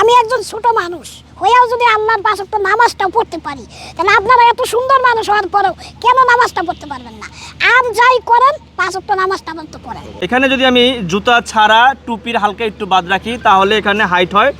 আমি একজন ছোট মানুষ হয়েও যদি আল্লাহর পাঁচ ওয়াক্ত নামাজটাও পড়তে পারি, তাহলে আপনারা এত সুন্দর মানুষ হওয়ার পরেও কেন নামাজটা পড়তে পারবেন না? আর যাই করেন, পাঁচ ওয়াক্ত নামাজটা পড়তে পড়েন। এখানে যদি আমি জুতা ছাড়া টুপির হালকা একটু বাদ রাখি, তাহলে এখানে হাইট হয়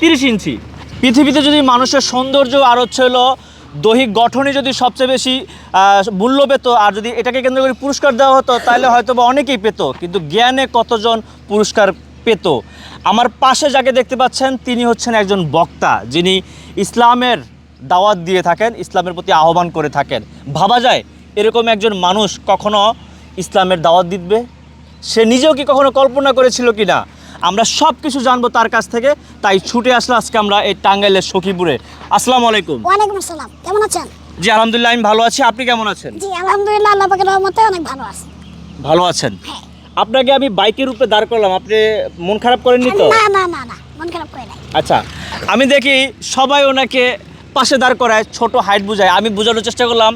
তিরিশ ইঞ্চি। পৃথিবীতে যদি মানুষের সৌন্দর্য আর হচ্ছে হলো দৈহিক গঠনই যদি সবচেয়ে বেশি মূল্য পেত, আর যদি এটাকে কেন্দ্র করে পুরস্কার দেওয়া হতো, তাহলে হয়তো বা অনেকেই পেত, কিন্তু জ্ঞানে কতজন পুরস্কার পেত। আমার পাশে যাকে দেখতে পাচ্ছেন তিনি হচ্ছেন একজন বক্তা যিনি ইসলামের দাওয়াত দিয়ে থাকেন ইসলামের প্রতি আহ্বান করে থাকেন। ভাবা যায় এরকম একজন মানুষ কখনো ইসলামের দাওয়াত দিবে? সে নিজেও কি কখনো কল্পনা করেছিল কি না আমরা সব কিছু জানব তার কাছ থেকে তাই ছুটে আসলে আজকে আমরা এই টাঙ্গাইলের সখীপুরে। আসসালামু আলাইকুম। ওয়ালাইকুম আসসালাম। কেমন আছেন? জি আলহামদুলিল্লাহ আমি ভালো আছি। আপনি কেমন আছেন? জি আলহামদুলিল্লাহ আল্লাহ পাকের রহমতে অনেক ভালো আছি। ভালো আছেন? হ্যাঁ। আপনাকে আমি বাইকের উপরে দাঁড় করলাম আপনি মন খারাপ করেননি তো? না না না না মন খারাপ করে নাই। আচ্ছা আমি দেখি সবাই ওনাকে পাশে দাঁড় করায় ছোট হাইট বুঝায়। আমি বোঝানোর চেষ্টা করলাম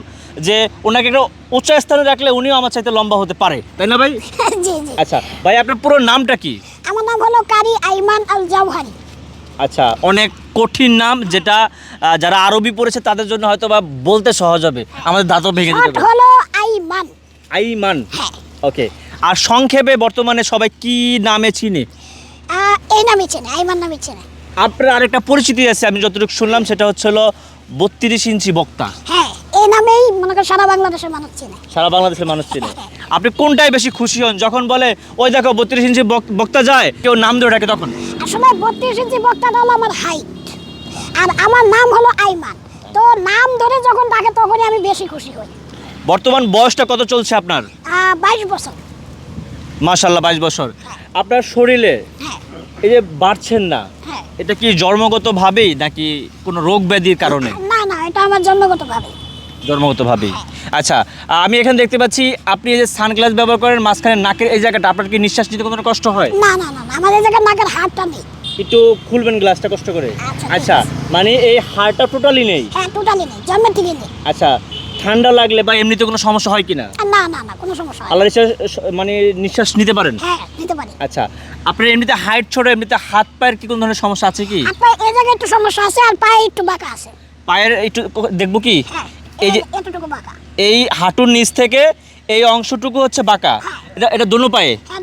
যে ওনাকে একটা উচ্চ স্থানে রাখলে উনিও আমার চাইতে লম্বা হতে পারে। তাই না ভাই? জি জি। আচ্ছা ভাই আপনার পুরো নামটা কি? আমার নাম হলো কারি আইমান আল জাওহারি। আচ্ছা অনেক কঠিন নাম যেটা যারা আরবি পড়েছে তাদের জন্য হয়তো বা বলতে সহজ হবে। আমাদের দাঁতও ভেঙে দিতে হলো আইমান। আইমান। হ্যাঁ। ওকে আর সংক্ষেপে বর্তমানে সবাই কি নামে চিনে? এই নামই চেনে আইমান নামে চেনে। আপনার আরেকটা পরিচিতি আছে আমি যতটুকু শুনলাম সেটা হচ্ছে হলো বত্রিশ ইঞ্চি বক্তা। হ্যাঁ এই নামেই মনে করেন সারা বাংলাদেশের মানুষ চেনে। সারা বাংলাদেশের মানুষ চিনে। আপনি কোনটাই বেশি খুশি হন? যখন বলে ওই দেখো বত্রিশ ইঞ্চি বক- বক্তা যায় কেউ নাম ধরে ডাকে তখন? আসলে বত্রিশ ইঞ্চি বক্তাটা হলো আমার হাইট আর আমার নাম হলো আইমান। তো নাম ধরে যখন ডাকে তখনই আমি বেশি খুশি হই। বর্তমান বয়সটা কত চলছে আপনার? বাইশ বছর। মাশাল্লাহ বাইশ বছর। আপনার শরীরে হ্যাঁ। এই যে বাড়ছেন না হ্যাঁ। এটা কি জন্মগতভাবেই নাকি কোনো রোগ ব্যাধির কারণে? না না এটা আমার জন্মগতভাবে জন্মগতভাবেই। আচ্ছা আমি এখানে দেখতে পাচ্ছি আপনি এই যে সানগ্লাস ব্যবহার করেন মাঝখানে নাকের এই জায়গাটা আপনার কি নিঃশ্বাস নিতে কোনো কষ্ট হয়? না না না না, আমার এই জায়গায় নাকের হাড়টা নেই। একটু খুলবেন গ্লাসটা কষ্ট করে। আচ্ছা, আচ্ছা মানে এই হাড়টা টোটালি নেই? হ্যাঁ টোটালি নেই জন্মের থেকে নেই। আচ্ছা ঠান্ডা লাগলে বা এমনিতে কোনো সমস্যা হয় কিনা? না না না কোনো সমস্যা হয় আল্লাহ নিঃশ্বাস মানে নিঃশ্বাস নিতে পারেন? হ্যাঁ নিতে পারি। আচ্ছা আপনার এমনিতে হাইট ছোট এমনিতে হাত পায়ের কি কোনো ধরনের সমস্যা আছে কি? আপনার এই জায়গায় একটু সমস্যা আছে আর পায়ে একটু বাঁকা আছে। পায়ের একটু দেখব কি? হ্যাঁ এই যে এই- এতটুকু বাঁকা। এই হাঁটুর নিচ থেকে এই অংশটুকু হচ্ছে বাঁকা। এটা এটা দোনো পায়ে? হ্যাঁ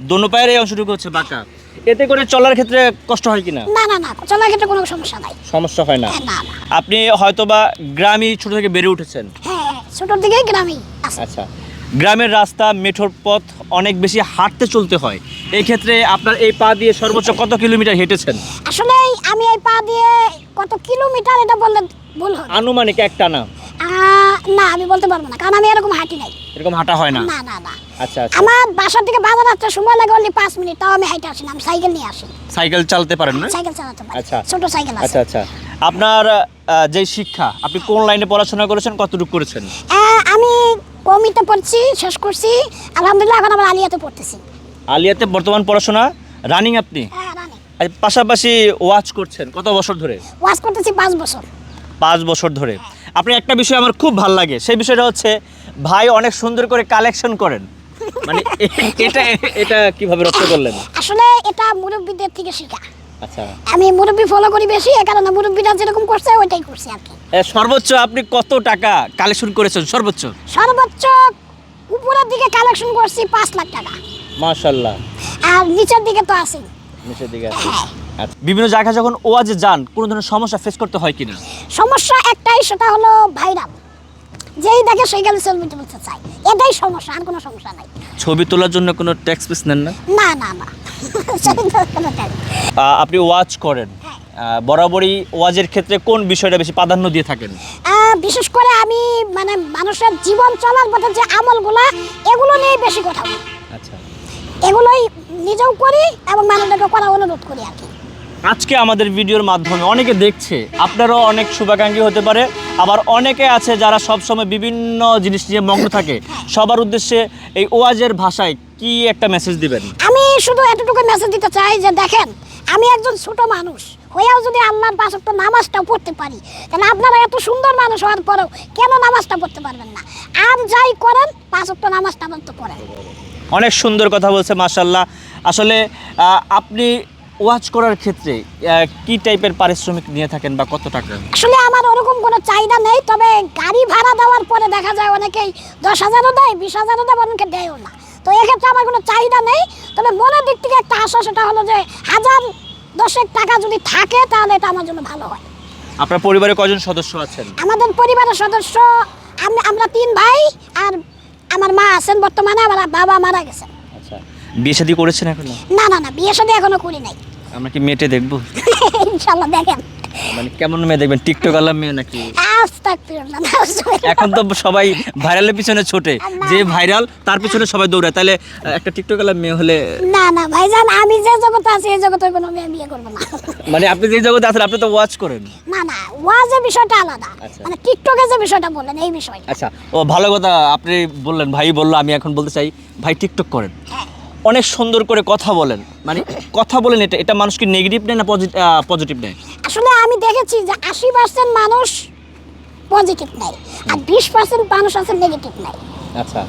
দুনো পায়ে দোনো পায়ের এই অংশটুকু হচ্ছে বাঁকা। এতে করে চলার ক্ষেত্রে কষ্ট হয় কিনা? না না না চলার ক্ষেত্রে কোনো সমস্যা নাই। সমস্যা হয় না। হ্যাঁ, না না। আপনি হয়তোবা গ্রামই ছোট থেকে বেড়ে উঠেছেন। হ্যাঁ হ্যাঁ, ছোটোর দিকেই গ্রামেই আচ্ছা গ্রামের রাস্তা মেঠোর পথ অনেক বেশি হাঁটতে চলতে হয়। এই ক্ষেত্রে আপনার এই পা দিয়ে সর্বোচ্চ কত কিলোমিটার হেঁটেছেন? আসলে আমি এই পা দিয়ে কত কিলোমিটার এটা বললে ভুল হবে। আনুমানিক একটা না? না আমি বলতে পারব না কারণ আমি এরকম হাঁটি নাই। এরকম হাঁটা হয় না? না না না। আচ্ছা আচ্ছা। আমার বাসা থেকে বাজার আসতে সময় লাগে অনলি পাঁচ মিনিট তাও আমি হাইটে আসি না আমি সাইকেল নিয়ে আসি। সাইকেল চালাতে পারেন না? সাইকেল চালাতে পারি। আচ্ছা। ছোট সাইকেল আছে। আচ্ছা আচ্ছা। আপনার যে শিক্ষা আপনি কোন লাইনে পড়াশোনা করেছেন কতটুকু করেছেন? আমি কমিতে পড়ছি শেষ করছি আলহামদুলিল্লাহ এখন আমার আলিয়াতে পড়তেছি। আলিয়াতে বর্তমান পড়াশোনা রানিং আপনি? হ্যাঁ পাশাপাশি ওয়াচ করছেন কত বছর ধরে? ওয়াচ করতেছি পাঁচ বছর। পাঁচ বছর ধরে। আপনি একটা বিষয় আমার খুব ভালো লাগে সেই বিষয়টা হচ্ছে ভাই অনেক সুন্দর করে কালেকশন করেন। মানে এটা এটা কীভাবে রক্ষা করলেন? আসলে এটা মুরব্বীদের থেকে শেখা। আচ্ছা। আমি মুরব্বী ফলো করি বেশি এ কারণে মুরব্বীরা যেরকম করছে ওইটাই করছি আর কি। সর্বোচ্চ আপনি কত টাকা কালেকশন করেছেন সর্বোচ্চ? সর্বোচ্চ উপরের দিকে কালেকশন করছি পাঁচ লাখ টাকা। মাশাল্লাহ। আর নিচের দিকে তো আছেই। নিচের দিকে আছে। আচ্ছা বিভিন্ন জায়গায় যখন ওয়াজে যান কোনো ধরনের সমস্যা ফেস করতে হয় কিনা? সমস্যা একটাই সেটা হলো ভাইরাল যেই দেখে সেই গেলে সেলফি তুলতে চাই এটাই সমস্যা আর কোনো সমস্যা নাই। ছবি তোলার জন্য কোনো ট্যাক্স পিস নেন না? না না না। আপনি ওয়াজ করেন। বরাবরই ওয়াজের ক্ষেত্রে কোন বিষয়টা বেশি প্রাধান্য দিয়ে থাকেন? বিশেষ করে আমি মানে মানুষের জীবন চলার পথে যে আমলগুলা এগুলো নিয়ে বেশি কথা বলি। আচ্ছা। এগুলোই নিজেও করি এবং মানুষদেরকে করা অনুরোধ করি আর কি। আজকে আমাদের ভিডিওর মাধ্যমে অনেকে দেখছে আপনারাও অনেক শুভাকাঙ্ক্ষী হতে পারে। আবার অনেকে আছে যারা সবসময় বিভিন্ন জিনিস নিয়ে মগ্ন থাকে। সবার উদ্দেশ্যে এই ওয়াজের ভাষায় কি একটা মেসেজ দিবেন? আমি শুধু এতটুকু মেসেজ দিতে চাই যে দেখেন আমি একজন ছোট মানুষ। হয়েও যদি আল্লাহর পাঁচ ওয়াক্ত নামাজটা পড়তে পারি তাহলে আপনারা এত সুন্দর মানুষ হওয়ার পরেও কেন নামাজটা পড়তে পারবেন না? আর যাই করেন পাঁচ ওয়াক্ত নামাজটা পড়তে পড়েন। অনেক সুন্দর কথা বলছে মাশাল্লাহ আসলে আপনি ওয়াচ করার ক্ষেত্রে কি টাইপের পারিশ্রমিক নিয়ে থাকেন বা কত টাকা? আসলে আমার ওরকম কোনো চাহিদা নেই তবে গাড়ি ভাড়া দেওয়ার পরে দেখা যায় অনেকেই দশ হাজারও দেয় বিশ হাজারও দেয় অনেকে দেয়ও না। তো এক্ষেত্রে আমার কোনো চাহিদা নেই তবে মনের দিক থেকে একটা আশা সেটা হলো যে হাজার দশেক টাকা যদি থাকে তাহলে এটা আমার জন্য ভালো হয়। আপনার পরিবারে কজন সদস্য আছেন? আমাদের পরিবারের সদস্য আমি আমরা তিন ভাই আর আমার মা আছেন বর্তমানে আমার বাবা মারা গেছেন। আচ্ছা। বিয়ে শাদী করেছেন এখনও? না না না বিয়ে সাথে এখনও করি নাই। আমরা কি মেয়েটে দেখব? ইনশাল্লাহ দেখেন। মানে কেমন মেয়ে দেখবেন? টিকটক আলা মেয়ে নাকি? এখন তো সবাই ভাইরালের পিছনে ছোটে। যে ভাইরাল তার পিছনে সবাই দৌড়ায়। তাহলে একটা টিকটক আলা মেয়ে হলে না না ভাইজান আমি যে জগতে আছি এই জগতে কোনো মেয়ে বিয়ে করব না। মানে আপনি যে জগতে আছেন আপনি তো ওয়াচ করেন। না না ওয়াজের বিষয়টা আলাদা। আচ্ছা। মানে টিকটকে যে বিষয়টা বললেন এই বিষয় আচ্ছা ও ভালো কথা আপনি বললেন ভাই বলল আমি এখন বলতে চাই ভাই টিকটক করেন। অনেক সুন্দর করে কথা বলেন। মানে কথা বলেন এটা এটা মানুষকে নেগেটিভ নেয় না পজিটিভ নেয়? আসলে আমি দেখেছি যে আশি পার্সেন্ট মানুষ পজিটিভ নাই আর বিশ পার্সেন্ট মানুষ আছে নেগেটিভ নাই আচ্ছা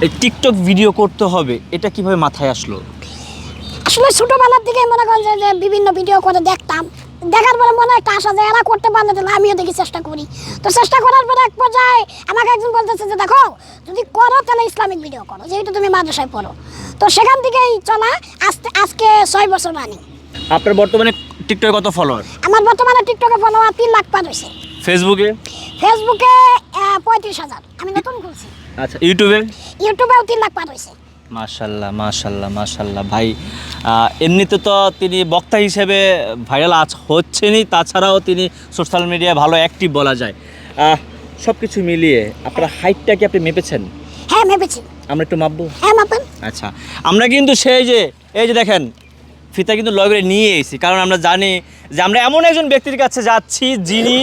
এই টিকটক ভিডিও করতে হবে এটা কীভাবে মাথায় আসলো? আসলে ছোটবেলার দিকে মনে করেন যে- যে বিভিন্ন ভিডিও করে দেখতাম। দেখার পরে মনে একটা আশা যে এরা করতে পারলে তাহলে আমিও দেখি চেষ্টা করি। তো চেষ্টা করার পরে এক পর্যায়ে আমাকে একজন বলতেছে যে দেখো যদি করো তাহলে ইসলামিক ভিডিও করো যেহেতু তুমি মাদ্রাসায় পড়ো। তো সেখান থেকেই চলা আজকে আজকে ছয় বছর রানিং আপনার বর্তমানে টিকটকে কত ফলোয়ার আমার বর্তমানে টিকটকে ফলোয়ার তিন লাখ পার হয়েছে ফেসবুকে ফেসবুকে পঁয়ত্রিশ হাজার। আমি নতুন খুলছি। আচ্ছা ইউটিউবে ইউটিউবেও তিন লাখ পার হয়েছে মাশাল্লাহ মাশাল্লাহ মাশাল্লাহ। ভাই এমনিতে তো তিনি বক্তা হিসেবে ভাইরাল আজ হচ্ছেনই তাছাড়াও তিনি সোশ্যাল মিডিয়ায় ভালো অ্যাক্টিভ বলা যায়। সব কিছু মিলিয়ে আপনার হাইটটা কি আপনি মেপেছেন? হ্যাঁ ভেবেছি আমরা একটু মাপবো? হ্যাঁ মাপেন। আচ্ছা আমরা কিন্তু সেই যে এই যে দেখেন ফিতা কিন্তু লগরে নিয়ে এসেছি কারণ আমরা জানি যে আমরা এমন একজন ব্যক্তির কাছে যাচ্ছি যিনি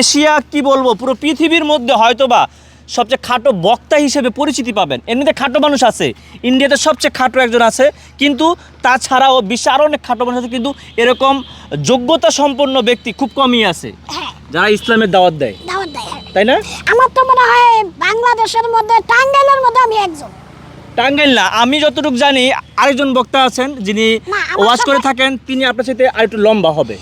এশিয়া কি বলব পুরো পৃথিবীর মধ্যে হয়তোবা সবচেয়ে খাটো বক্তা হিসেবে পরিচিতি পাবেন। এমনিতে খাটো মানুষ আছে। ইন্ডিয়াতে সবচেয়ে খাটো একজন আছে। কিন্তু তাছাড়াও বিশ্বে আরও অনেক খাটো মানুষ আছে। কিন্তু এরকম যোগ্যতা সম্পন্ন ব্যক্তি খুব কমই আছে। হ্যাঁ। যারা ইসলামের দাওয়াত দেয়। হ্যাঁ। তাই না? আমার তো মনে হয় বাংলাদেশের মধ্যে টাঙ্গাইলের মধ্যে আমি একজন। টাঙ্গাইল না আমি যতটুকু জানি আরেকজন বক্তা আছেন যিনি ওয়াজ করে থাকেন। তিনি আপনার সাথে আরেকটু লম্বা হবে।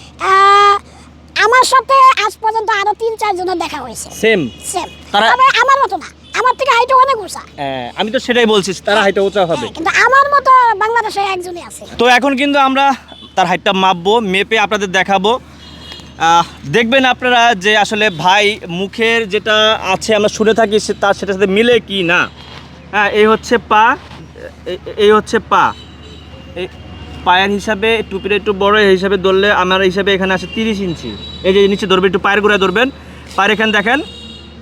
আমার সাথে আজ পর্যন্ত আরও তিন চার জনের দেখা হয়েছে। সেম সেম তারা- তবে আমার মতো না। আমার থেকে হাইটও অনেক উঁচা। আমি তো সেটাই বলছি তারা হাইটটা উঁচা হবে। কিন্তু আমার মতো বাংলাদেশে একজনই আছে। তো এখন কিন্তু আমরা তার হাইটটা মাপবো মেপে আপনাদের দেখাবো। দেখবেন আপনারা যে আসলে ভাই মুখের যেটা আছে আমরা শুনে থাকি সে- তার সেটার সাথে মিলে কি না। হ্যাঁ এই হচ্ছে পা এই হচ্ছে পা। এই পায়ের হিসাবে টুপির একটু বড় এই হিসাবে ধরলে আমার হিসাবে এখানে আছে তিরিশ ইঞ্চি। এই যে নিচে ধরবেন একটু পায়ের গোড়ায় ধরবেন। পায়ের এখানে দেখেন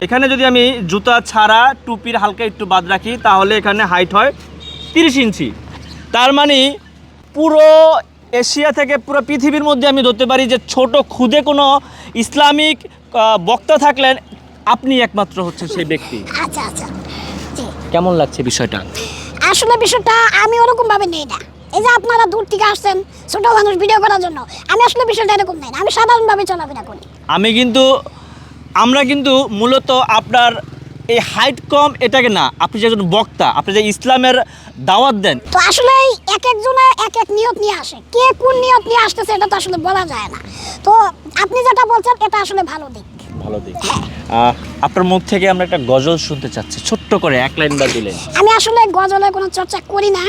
এখানে যদি আমি জুতা ছাড়া টুপির হালকা একটু বাদ রাখি তাহলে এখানে হাইট হয় তিরিশ ইঞ্চি। তার মানে পুরো এশিয়া থেকে পুরো পৃথিবীর মধ্যে আমি ধরতে পারি যে ছোট খুদে কোনো ইসলামিক বক্তা থাকলেন আপনি একমাত্র হচ্ছেন সেই ব্যক্তি। আচ্ছা আচ্ছা। কেমন লাগছে বিষয়টা? আসলে বিষয়টা আমি ওরকম ভাবে নেই না। এই যে আপনারা দূর থেকে আসছেন ছোট মানুষ ভিডিও করার জন্য আমি আসলে বিষয়টা এরকম নেই আমি সাধারণভাবে চলাফেরা করি। আমি কিন্তু আমরা কিন্তু মূলত আপনার এই হাইট কম এটাকে না আপনি যে একজন বক্তা আপনি যে ইসলামের দাওয়াত দেন। তো আসলে এক একজনে এক এক নিয়ত নিয়ে আসে কে কোন নিয়ত নিয়ে আসতেছে এটা তো আসলে বলা যায় না। তো আপনি যেটা বলছেন এটা আসলে ভালো দিক। ভালো দিক আপনার মুখ থেকে আমরা একটা গজল শুনতে চাচ্ছি। ছোট্ট করে এক লাইন বা দিলেন আমি আসলে গজলের কোনো চর্চা করি না।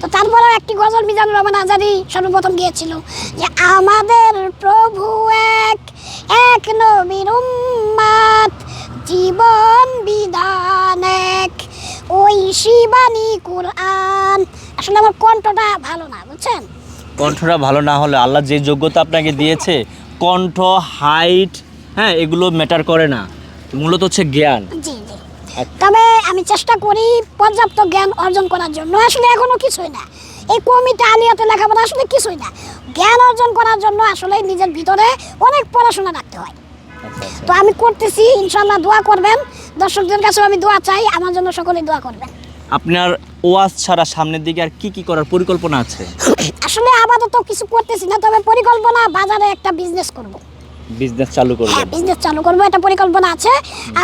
তো তারপরেও একটি গজল মিজানুর রহমান আজারি সর্বপ্রথম গিয়েছিল। যে আমাদের প্রভু এক এক নবীর উম্মাত জীবন বিধান এক। ওই শিবানী কুরআন। আসলে আমার কণ্ঠটা ভালো না বুঝছেন? কণ্ঠটা ভালো না হলে আল্লাহ যে যোগ্যতা আপনাকে দিয়েছে কণ্ঠ হাইট হ্যাঁ এগুলো ম্যাটার করে না। মূলত হচ্ছে জ্ঞান। জি জি। তবে আমি চেষ্টা করি পর্যাপ্ত জ্ঞান অর্জন করার জন্য। আসলে এখনও কিছুই না। এই কমিটি আলিয়াতে লেখাপড়া আসলে কিছুই না। জ্ঞান অর্জন করার জন্য আসলে নিজের ভিতরে অনেক পড়াশোনা রাখতে হয়। আচ্ছা আচ্ছা। তো আমি করতেছি ইনশাল্লাহ দোয়া করবেন। দর্শকদের কাছেও আমি দোয়া চাই। আমার জন্য সকলে দোয়া করবেন। আপনার ওয়াজ ছাড়া সামনের দিকে আর কি কি করার পরিকল্পনা আছে? আসলে আপাতত কিছু করতেছি না তবে পরিকল্পনা বাজারে একটা বিজনেস করব। বিজনেস চালু হ্যাঁ বিজনেস চালু করব এটা পরিকল্পনা আছে।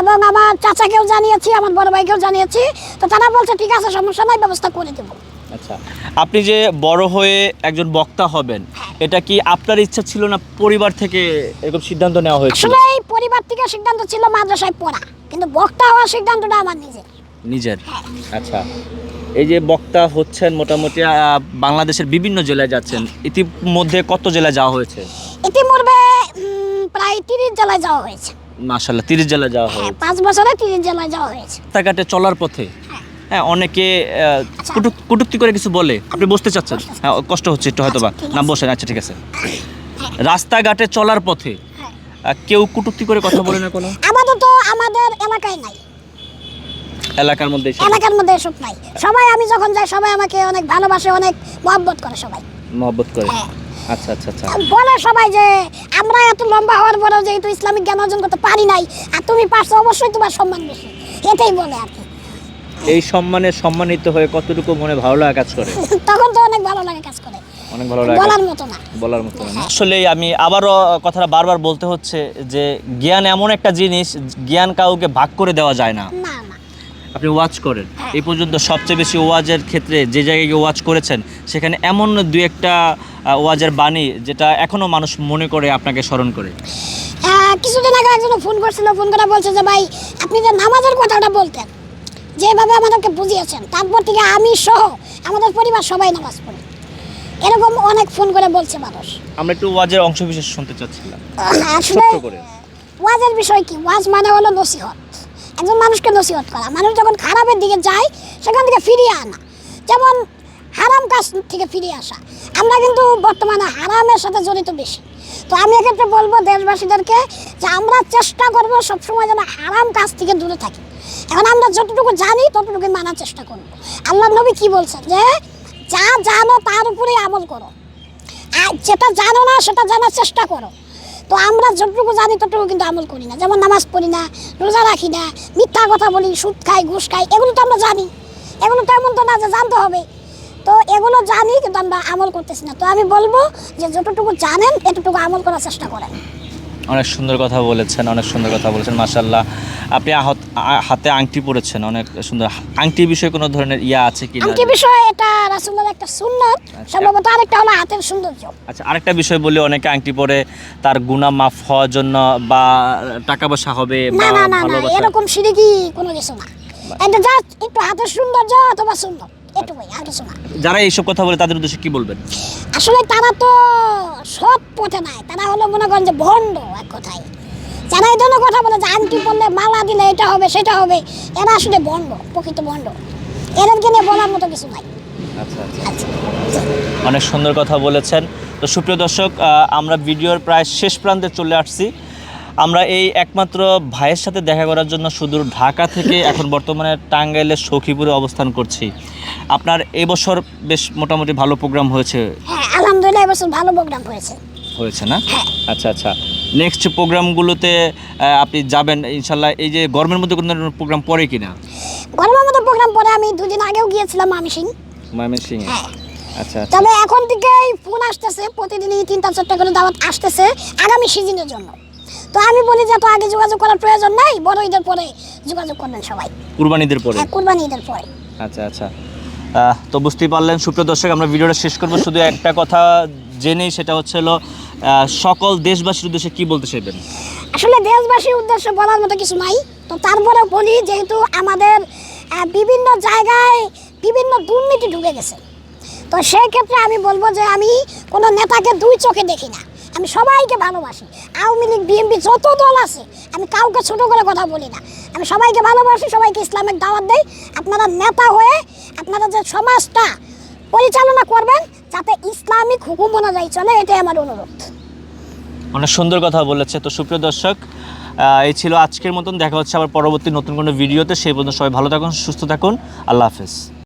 এবং আমার চাচাকেও জানিয়েছি আমার বড় ভাইকেও জানিয়েছি। তো তারা বলছে ঠিক আছে সমস্যা নাই ব্যবস্থা করে দেবো। আচ্ছা আপনি যে বড় হয়ে একজন বক্তা হবেন এটা কি আপনার ইচ্ছা ছিল না পরিবার থেকে এরকম সিদ্ধান্ত নেওয়া হয়েছিল? আসলে এই পরিবার থেকে সিদ্ধান্ত ছিল মাদ্রাসায় পড়া কিন্তু বক্তা হওয়ার সিদ্ধান্তটা আমার নিজের। নিজের? আচ্ছা। এই যে বক্তা হচ্ছেন মোটামুটি বাংলাদেশের বিভিন্ন জেলায় যাচ্ছেন ইতিমধ্যে কত জেলায় যাওয়া হয়েছে? ইতিমধ্যে প্রায় তিরিশ জেলায় যাওয়া হয়েছে। মাশাল্লাহ তিরিশ জেলায় যাওয়া হ্যাঁ হয়েছে। পাঁচ বছরে তিরিশ জেলায় যাওয়া হয়েছে। রাস্তাঘাটে চলার পথে। হ্যাঁ। অনেকে আহ, কটূক- করে কিছু বলে আপনি বসতে চাচ্ছেন? হ্যাঁ কষ্ট হচ্ছে একটু হয়তো বা আচ্ছা, না। বসেন আচ্ছা ঠিক আছে। রাস্তাঘাটে চলার পথে হ্যাঁ। কেউ কটূক্তি করে কথা বলে না কোনো? আমাদের তো আমাদের এলাকায় নাই। এলাকার মধ্যে এলাকার মধ্যে এসব নাই। সবাই আমি যখন যাই সবাই আমাকে অনেক ভালোবাসে অনেক মহব্বত করে সবাই। মহব্বত করে? হ্যাঁ। আচ্ছা আচ্ছা আচ্ছা। বলে সবাই যে আমরা এত লম্বা হওয়ার পরেও যেহেতু ইসলামিক জ্ঞান অর্জন করতে পারি নাই আর তুমি পারছ অবশ্যই তোমার সম্মান বেশি। এটাই বলে আর কি। এই সম্মানে সম্মানিত হয়ে কতটুকু মনে ভালো লাগা কাজ করে? তখন তো অনেক ভালো লাগে কাজ করে। অনেক ভালো লাগে বলার মতো না। বলার মতো না। আসলে আমি আবারও কথাটা বারবার বলতে হচ্ছে যে জ্ঞান এমন একটা জিনিস জ্ঞান কাউকে ভাগ করে দেওয়া যায় না। না না। আপনি ওয়াচ করেন। এই পর্যন্ত সবচেয়ে বেশি ওয়াজের ক্ষেত্রে যে জায়গায় গিয়ে ওয়াচ করেছেন সেখানে এমন দু একটা ওয়াজের বাণী যেটা এখনও মানুষ মনে করে আপনাকে স্মরণ করে। কিছুদিন আগে একজন ফোন করছিল ফোন করে বলছে যে ভাই আপনি যে নামাজের কথাটা বলতেন যেভাবে আমাদেরকে বুঝিয়েছেন তারপর থেকে আমি সহ আমাদের পরিবার সবাই নামাজ পড়ি। এরকম অনেক ফোন করে বলছে মানুষ। আমরা একটু ওয়াজের অংশ বিশেষ শুনতে চাচ্ছিলাম। আসলে ওয়াজের বিষয় কি? ওয়াজ মানে হলো নসিহত। একজন মানুষকে নসিহত করা। মানুষ যখন খারাপের দিকে যায়, সেখান থেকে ফিরিয়ে আনা। যেমন হারাম কাজ থেকে ফিরিয়ে আসা। আমরা কিন্তু বর্তমানে হারামের সাথে জড়িত বেশি। তো আমি এক্ষেত্রে বলব দেশবাসীদেরকে যে আমরা চেষ্টা করব সবসময় যেন হারাম কাজ থেকে দূরে থাকি। এখন আমরা যতটুকু জানি, ততটুকু মানার চেষ্টা করব। আল্লাহ নবী কি বলছেন যে, যা জানো তার উপরেই আমল করো। আর যেটা জানো না, সেটা জানার চেষ্টা করো। তো আমরা যতটুকু জানি, ততটুকু কিন্তু আমল করি না। যেমন নামাজ পড়ি না, রোজা রাখি না, মিথ্যা কথা বলি, সুদ খাই, ঘুষ খাই, এগুলো তো আমরা জানি। এগুলো তো এমন তো না যে জানতে হবে। তো এগুলো জানি, কিন্তু আমরা আমল করতেছি না। তো আমি বলব যে যতটুকু জানেন, এতটুকু আমল করার চেষ্টা করেন। অনেক সুন্দর কথা বলেছেন অনেক সুন্দর কথা বলেছেন মাশাল্লাহ আপনি আহত- হাতে আংটি পরেছেন অনেক সুন্দর। আংটি বিষয়ে কোনো ধরনের ইয়া আছে কি আংটি বিষয় এটা রাসুলের একটা সুন্নত সম্ভবত আরেকটা হলো হাতের সৌন্দর্য। আচ্ছা আরেকটা বিষয় বলি অনেকে আংটি পরে তার গুণা মাফ হওয়ার জন্য বা টাকা পয়সা হবে বা ভালোবাসা এরকম সিঁড়ি কোনো কিছু না। এটা জাস্ট একটু হাতের সৌন্দর্য অথবা সুন্দর এটুকুই আর কিছু না। যারা এইসব কথা বলে তাদের উদ্দেশ্যে কি বলবেন? আসলে তারা তো সব পথে নাই। তারা হলো মনে করেন যে ভণ্ড এক কথায়। যারা এই ধরনের কথা বলে যে আংটি পরলে মালা দিলে এটা হবে সেটা হবে এরা আসলে ভণ্ড প্রকৃত ভণ্ড। এদেরকে নিয়ে বলার মতো কিছু নাই। আচ্ছা আচ্ছা। আচ্ছা। অনেক সুন্দর কথা বলেছেন। তো সুপ্রিয় দর্শক আমরা ভিডিওর প্রায় শেষ প্রান্তে চলে আসছি। আমরা এই একমাত্র ভাইয়ের সাথে দেখা করার জন্য সুদূর ঢাকা থেকে এখন বর্তমানে টাঙ্গাইলের সখীপুরে অবস্থান করছি। আপনার এবছর বেশ মোটামুটি ভালো প্রোগ্রাম হয়েছে। হ্যাঁ আলহামদুলিল্লাহ এবছর ভালো প্রোগ্রাম করেছে হয়েছে না? আচ্ছা আচ্ছা। নেক্সট প্রোগ্রামগুলোতে আপনি যাবেন ইনশাল্লাহ এই যে গরমের মধ্যে কোনো প্রোগ্রাম পড়ে কিনা? গরমের মতো প্রোগ্রাম পরে আমি দুদিন আগেও গিয়েছিলাম আমি সিং ময়মনসিংহে হ্যাঁ। আচ্ছা আচ্ছা। তবে এখন থেকেই ফোন আসতেছে প্রতিদিনই তিনটা চারটা করে দাওয়াত আসতেছে আগামী সিজনের জন্য। তো আমি বলি যে এত আগে যোগাযোগ করার প্রয়োজন নাই বড় ঈদের পরে যোগাযোগ করবেন সবাই। কুরবানিদের পরে? হ্যাঁ কুরবানি ঈদের পরে। আচ্ছা আচ্ছা। তো বুঝতেই পারলেন সুপ্রিয় দর্শক আমরা ভিডিওটা শেষ করব। শুধু একটা কথা জেনেই সেটা হচ্ছে হলো সকল দেশবাসীর উদ্দেশ্যে কি বলতে চাইবেন? আসলে দেশবাসীর উদ্দেশ্যে বলার মতো কিছু নাই। তো তারপরে বলি যেহেতু আমাদের বিভিন্ন জায়গায় বিভিন্ন দুর্নীতি ঢুকে গেছে। তো সেই ক্ষেত্রে আমি বলব যে আমি কোনো নেতাকে দুই চোখে দেখি না। আমি সবাইকে ভালোবাসি। আওয়ামী লীগ, বিএনপি যত দল আছে, আমি কাউকে ছোট করে কথা বলি না। আমি সবাইকে ভালোবাসি, সবাইকে ইসলামিক দাওয়াত দেই। আপনারা নেতা হয়ে আপনারা যে সমাজটা পরিচালনা করবেন, যাতে ইসলামিক হুকুম অনুযায়ী চলে, এটাই আমার অনুরোধ। অনেক সুন্দর কথা বলেছে। তো সুপ্রিয় দর্শক এই ছিল আজকের মতন। দেখা হচ্ছে আবার পরবর্তী নতুন কোনো ভিডিওতে। সেই পর্যন্ত সবাই ভালো থাকুন, সুস্থ থাকুন। আল্লাহ হাফেজ।